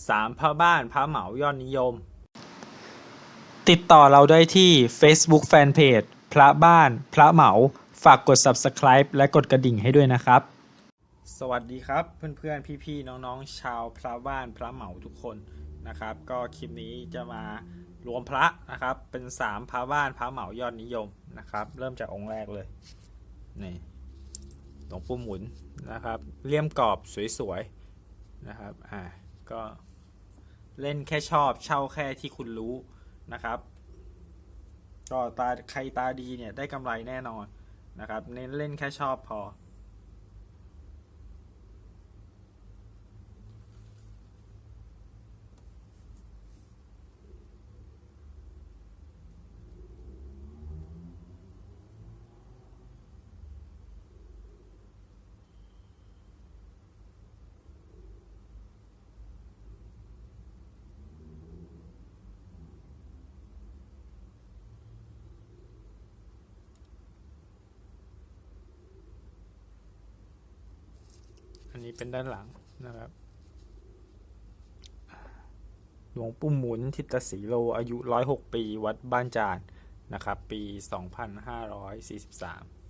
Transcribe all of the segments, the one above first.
3 พระบ้านพระเหมายอดนิยม ติดต่อเราได้ที่ Facebook Fanpage พระบ้าน พระเหมา ฝากกด Subscribe และกดกระดิ่งให้ด้วยนะครับ สวัสดีครับเพื่อนๆ พี่ๆ น้องๆ ชาวพระบ้านพระเหมาทุกคนนะครับ ก็คลิปนี้จะมารวมพระนะครับ เป็น 3 พระบ้านพระเหมายอดนิยมนะครับ เริ่มจากองค์แรกเลยนี่หลวงปู่หมุนนะครับเลี่ยมกรอบสวยๆนะครับอ่า ก็เล่นแค่ชอบเช่าแค่ที่คุณรู้นะครับ ก็ตาใครตาดีเนี่ยได้กำไรแน่นอนนะครับ เน้นเล่นแค่ชอบพอ นี้เป็นด้านหลังนะครับหลวงปู่หมุนทิตศีโลอายุ 106 ปี วัดบ้านจานนะครับ ปี 2543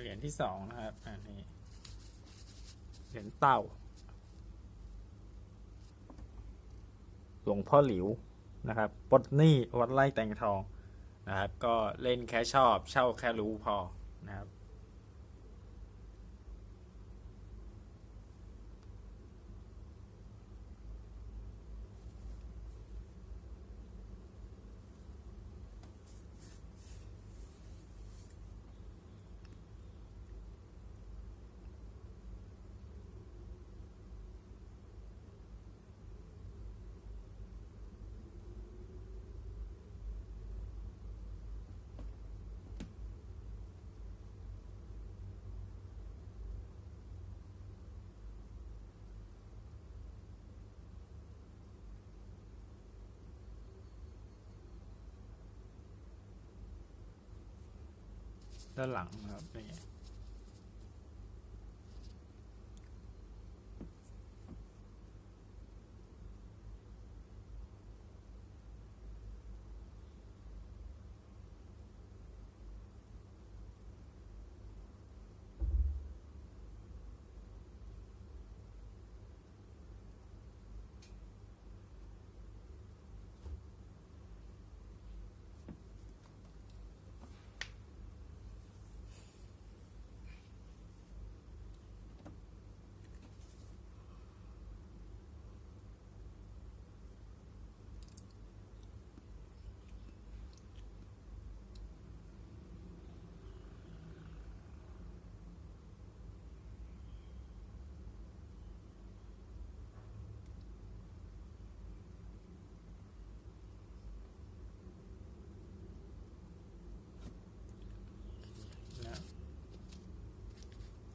เหรียญที่สองนะครับ อันนี้เหรียญเต่า หลวงพ่อหลิวนะครับปดหนี้วัดไร่แตงทองนะครับ ก็เล่นแค่ชอบเช่าแค่รู้พอนะครับ ด้านหลังครับนี่างเงี้ย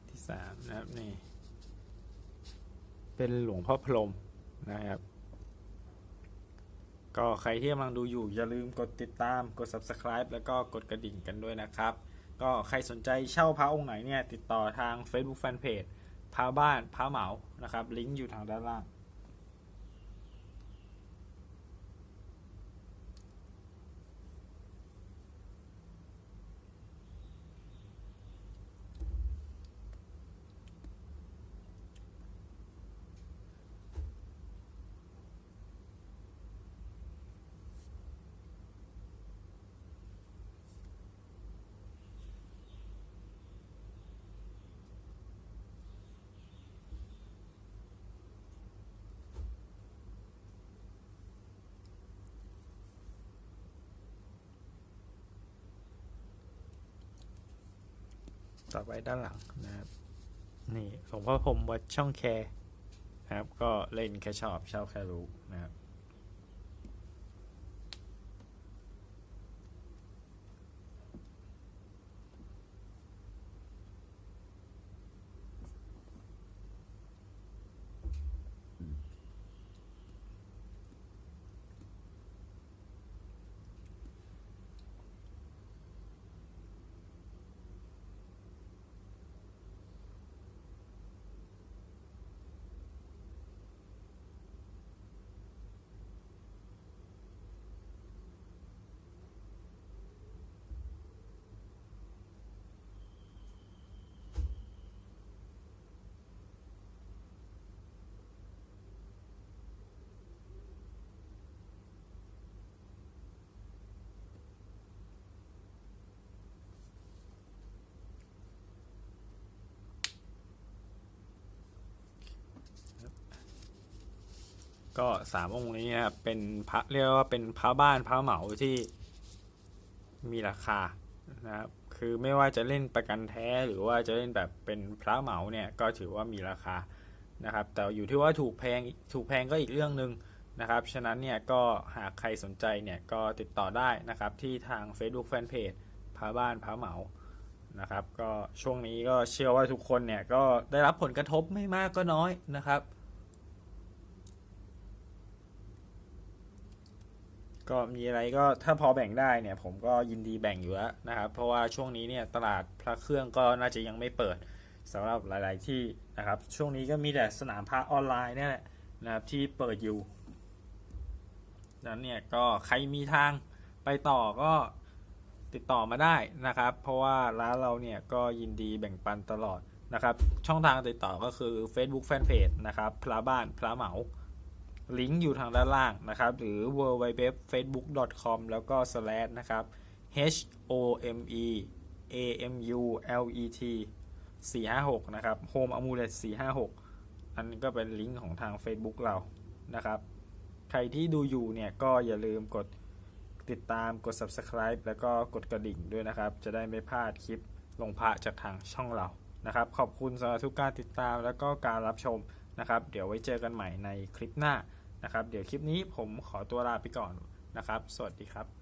ที่สาม นะครับนี่ เป็นหลวงพ่อพรมนะครับ ก็ใครที่กำลังดูอยู่อย่าลืมกดติดตามกด subscribe แล้วก็กดกระดิ่งกันด้วยนะครับ ก็ใครสนใจเช่าพระองค์ไหนเนี่ย ติดต่อทาง Facebook Fanpage พระบ้านพระเหมานะครับ ลิงก์อยู่ทางด้านล่าง อดไว้ด้านหลังนะครับนี่หลวงพ่อผมวัดช่องแคนะครับ ก็เล่นแค่ชอบเช่าแค่รู้นะครับ ก็สามองค์นี้ครับเป็นพระเรียกว่าเป็นพระบ้านพระเหมาที่มีราคานะครับคือไม่ว่าจะเล่นประกันแท้หรือว่าจะเล่นแบบเป็นพระเหมาเนี่ยก็ถือว่ามีราคานะครับ แต่อยู่ที่ว่าถูกแพงถูกแพงก็อีกเรื่องหนึ่งนะครับ ฉะนั้นเนี่ยก็หากใครสนใจเนี่ยก็ติดต่อได้นะครับที่ทาง Facebook Fanpage พระบ้านพระเหมานะครับ ก็ช่วงนี้ก็เชื่อว่าทุกคนเนี่ยก็ได้รับผลกระทบไม่มากก็น้อยนะครับ ก็มีอะไรก็ถ้าพอแบ่งได้เนี่ยผมก็ยินดีแบ่งอยู่แล้วนะครับ เพราะว่าช่วงนี้เนี่ยตลาดพระเครื่องก็น่าจะยังไม่เปิดสำหรับหลาย ๆ ที่นะครับ ช่วงนี้ก็มีแต่สนามพระออนไลน์นี่แหละนะครับที่เปิดอยู่นั้นเนี่ยก็ใครมีทางไปต่อก็ติดต่อมาได้นะครับ เพราะว่าร้านเราเนี่ยก็ยินดีแบ่งปันตลอดนะครับ ช่องทางติดต่อก็คือ Facebook Fanpage นะครับพระบ้านพระเหมา ลิงก์อยู่ทางด้านล่างนะครับ หรือ w w w facebook com แล้วก็ slash นะครับ h o m e a m u l e t 456 นะครับ home amulet 456 อันนี้ก็เป็นลิงก์ของทาง Facebook เรานะครับ ใครที่ดูอยู่เนี่ย ก็อย่าลืมกดติดตามกด subscribe แล้วก็กดกระดิ่งด้วยนะครับ จะได้ไม่พลาดคลิปลงพระจากทางช่องเรานะครับ ขอบคุณสำหรับทุกการติดตามแล้วก็การรับชม นะครับ เดี๋ยวไว้เจอกันใหม่ในคลิปหน้านะครับ เดี๋ยวคลิปนี้ผมขอตัวลาไปก่อนนะครับ สวัสดีครับ